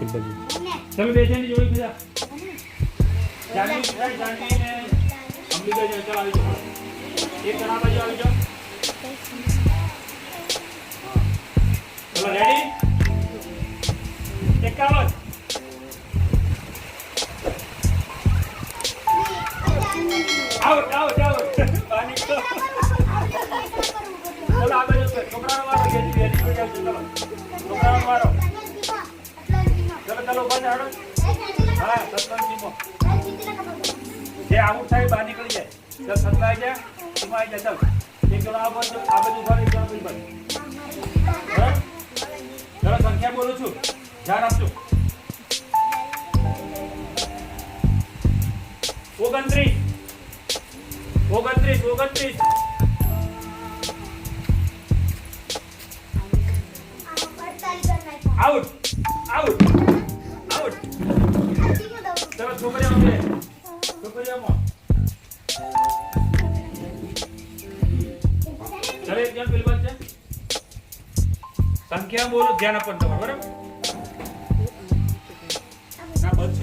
ચલો બે જણની જોડી બીજા અંબિકા જણ ચાલ આવી જાઓ. એક જણ જો બાજુ આવી જાઓ. હા. ચલો રેડી એક આઉટ ચલો બંધ હાડો હા સતરંગીમાં જે આવું થાય બહાર નીકળી જાય. ચાલ સતલાઈ જાય એમાં આવી જાય. ચાલ. એક જણો આ બાજુ આ બાજુ ઊભા એક જણો બાજુ ચલો. સંખ્યા બોલું છું. ધ્યાન આપજો. ઓગણત્રીસ. ઓગણત્રીસ ઓગણત્રીસ. આઉટ આઉટ સંખ્યા બોલું? ધ્યાન આપવાનું તમારે, બરાબર? ના બસ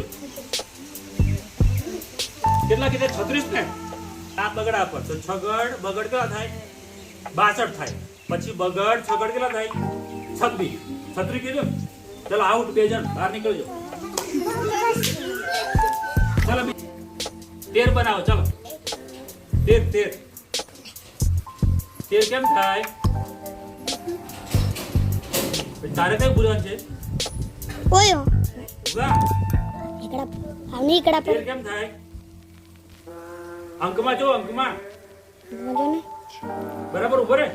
કેટલા કીધા? છત્રીસ ને? આ બગડા પર તો છગડ, બગડ કેટલા થાય? બાસઠ થાય. પછી બગડ, છગડ કેટલા થાય? છત્રીસ છત્રીસ કીધું? ચાલો, આઉટ, બે જણ, બહાર નીકળજો. ચાલો તેર બનાવો, ચાલો. તેર તેર. તેર કેમ થાય? તારે કઈ પૂરણ છે? ઓયો વાહ એકડા આવની એકડા કેમ થાય? અંકમાં જો અંકમાં. બરાબર ઊભો રે.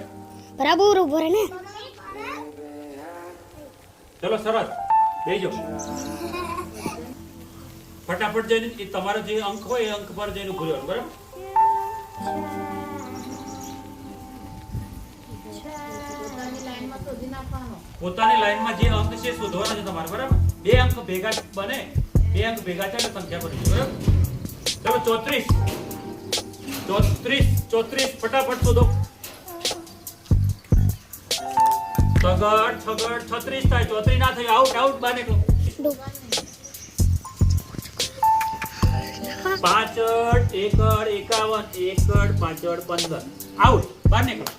બરાબર ઊભો રે ને. ચલો સરસ. બેજો ફટાફટ જઈને તમારો જે અંક હોય એ અંક પર જઈને ભૂલો બરાબર? પોતાની લાઈનમાં જે અંક છે શોધવાના છે તમારે, બરાબર? બે અંક ભેગા બને, બે અંક ભેગા થાય સંખ્યા બની બરાબર? ચલો ચોત્રીસ ચોત્રીસ ચોત્રીસ, ફટાફટ શોધો. સગડ સગડ છત્રીસ થાય, ચોત્રીસ ના થાય, આઉટ આઉટ બાને પાછળ એકડ, એકાવન, એકડ, પાછળ પંદર. આઉટ બને નીકળો.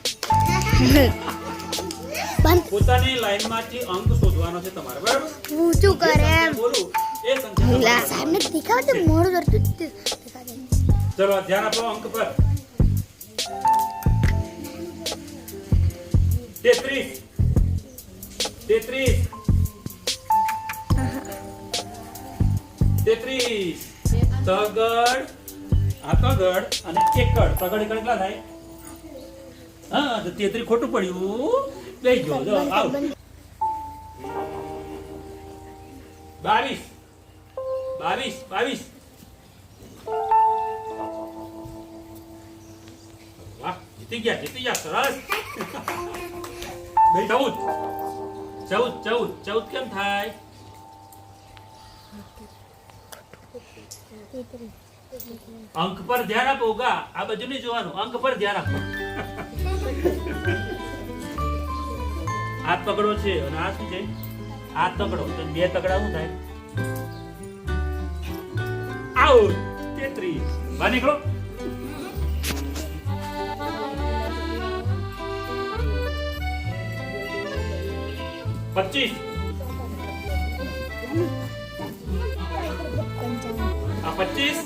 પોતાની લાઈનમાંથી અંક શોધવાનો છે તમારે બરાબર? ઊંચું કરે એમ. બોલું એ સંખ્યા સામે દેખાવ તો મોડું કરતું. ચલો ધ્યાન આપો અંક પર. તેત્રીસ. તેત્રીસ. તેત્રીસ. તગડ. આ તગડ અને એકડ. તગડ એકડ કેટલા થાય? હા તો તેત્રીસ ખોટું પડ્યું. લઈ ગયો જો આવ બાવીસ બાવીસ બાવીસ વાહ જીતી ગયા જીતી ગયા સરસ બે ચૌદ ચૌદ ચૌદ ચૌદ કેમ થાય અંક પર ધ્યાન આપો આ બધું નહીં જોવાનું અંક પર ધ્યાન આપો હાથ પકડો છે અને આ શું છે? આ પકડો. તો બે તકડા શું થાય? આઉટ. તેત્રીસ. બહાર નીકળો. પચીસ. આ પચીસ.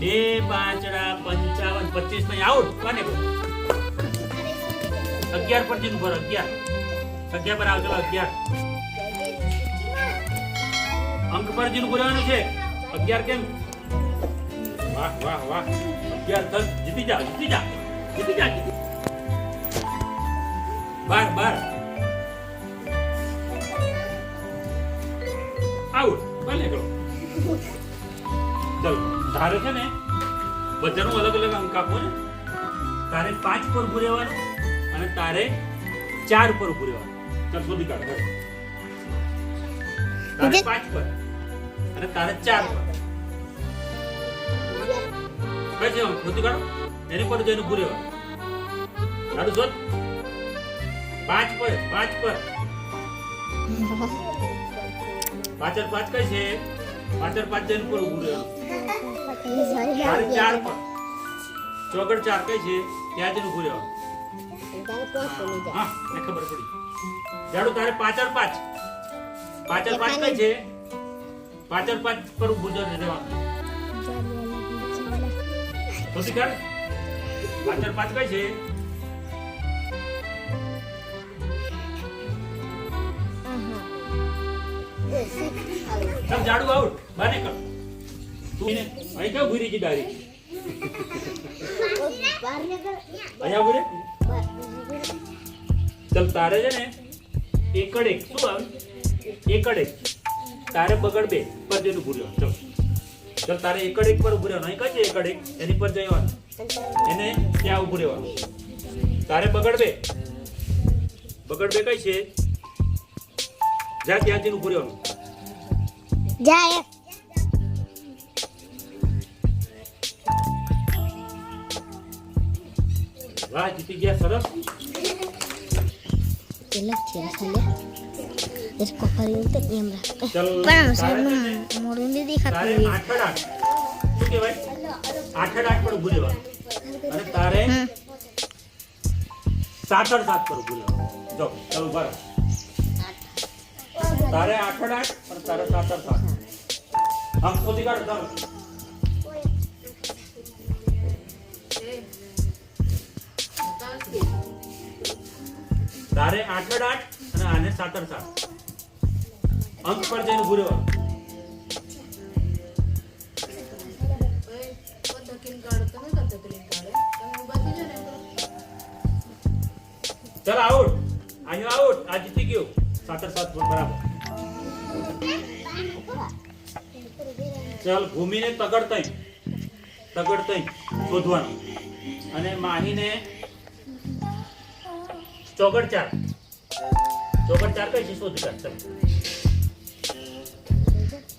બે પાંચડા પંચાવન. પચીસ. નહીં આઉટ. કોને અગિયાર પર જીનું ભરો અગિયાર. અગિયાર પર આવજો, અગિયાર. અંક પર જીનું ભરવાનું છે. અગિયાર કેમ? વાહ વાહ વાહ. અગિયાર, દસ. જીતી જા જીતી જા. જીતી જા, જીતી બાર બાર. આઉટ. ભલે નીકળો. ચલો, ધારે છે ને બધાનું અલગ અલગ અંક આપો ને. તારે પાંચ પર ભૂરેવાનું અને તારે ચાર પર ઉભું રહેવાનું. ચાલ શોધી કાઢ તારે પાંચ પર અને તારે ચાર પર કઈ છે શોધી કાઢો. એની પર જઈને ઉભું રહેવાનું. કાઢું શોધ. પાંચ પર પાંચ પર. પાછળ પાંચ કઈ છે? પાછળ પાંચ જણ પર ઉભું રહેવાનું. ચાર પર. ચોગડ ચાર કઈ છે? ત્યાં જઈને ઊભું રહેવાનું. હા આવું ખબર પડી જાડુ તારે પાછળ પાંચ પાછળ પાંચ કઈ છે? પાછળ પાંચ પર ઊભું જ રહેવાનું. તો શીખર પાછળ પાંચ કઈ છે? ચાલ જાડુ આઉટ. બહાર નીકળ તું અહીં ક્યાં ભૂરી છે ડાયરી અહીંયા ઊભી રહે ચાલ તારે છે ને એકડ એક શું આવે? એકડ. એક તારે બગડ બે પર જેનું રહેવાનું ચાલ. ચાલ તારે એકડ એક પર ઉભું રહેવાનું. અહીં કઈ એકડ? એક એની પર જવાનું એને ત્યાં ઉભું રહેવાનું. તારે બગડ બે. બગડ બે કઈ છે? જા ત્યાં જઈને ઉભું રહેવાનું. વાહ જીતી ગયા સરસ. પેલા છે ખાલી પણ સાહેબ છે ને, મોડું નથી તારે દેખાતું આઠડ આઠ શું કહેવાય આઠડ આઠ પર ઉભું રહેવાનું અને તારે હમ. સાતડ સાત પર રહેવાનું જો ચાલ રહો તારે આઠડ આઠ અને તારે સાતડ સાત આમ શોધી કાઢો તારે આઠ આઠ અને આને સાતર સાત. અંક પર જઈને ઉભું રહેવાનું. ચાલ આઉટ. અહીંયા આઉટ. આ જીતી ગયો. સાતર સાત પર બરાબર. ચાલ ભૂમિને તગડ તઈ. તગડ શોધવાનું. અને માહીને ચોગડ ચાર. ચોગડ ચાર કઈ છે? શોધી કાઢ ચાલ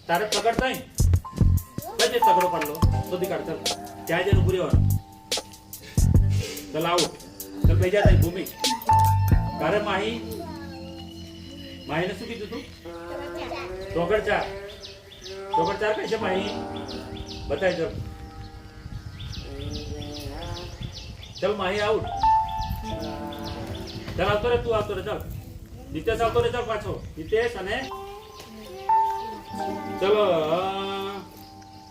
તારે તગડ તઈ બધે તગડો પાડલો શોધી કાઢ, ચાલ. ત્યાં જઈને ઉભું રહેવાનું. ચાલ આઉટ ચાલ બેજા થાય ભૂમિ. તારે માહી, માહીને શું કીધું તું? ચોગડ ચાર. ચોગડ ચાર કઈ છે, માહી? બતાવી દો ચાલ, માહી, આઉટ. ચાલ, આવતો રે તું, આવતો રે, ચાલ. નિતેશ આવતો રે, ચાલ પાછો. નિતેશ અને ચલો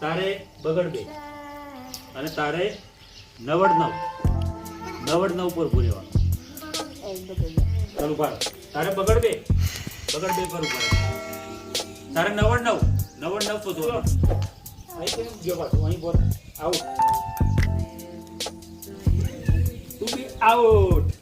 તારે બગડ બે. અને તારે નવડ નવ. નવડ નવ પર ઉભું રહેવાનું. ચાલ, ઊભા. તારે બગડ બે? બગડ બે પર ઊભા. તારે નવડ નવ. નવડ નવ શોધવાનું. અહીં કેમ ગયો પાછો અહીં બોલ. આવું તું બી આઉટ.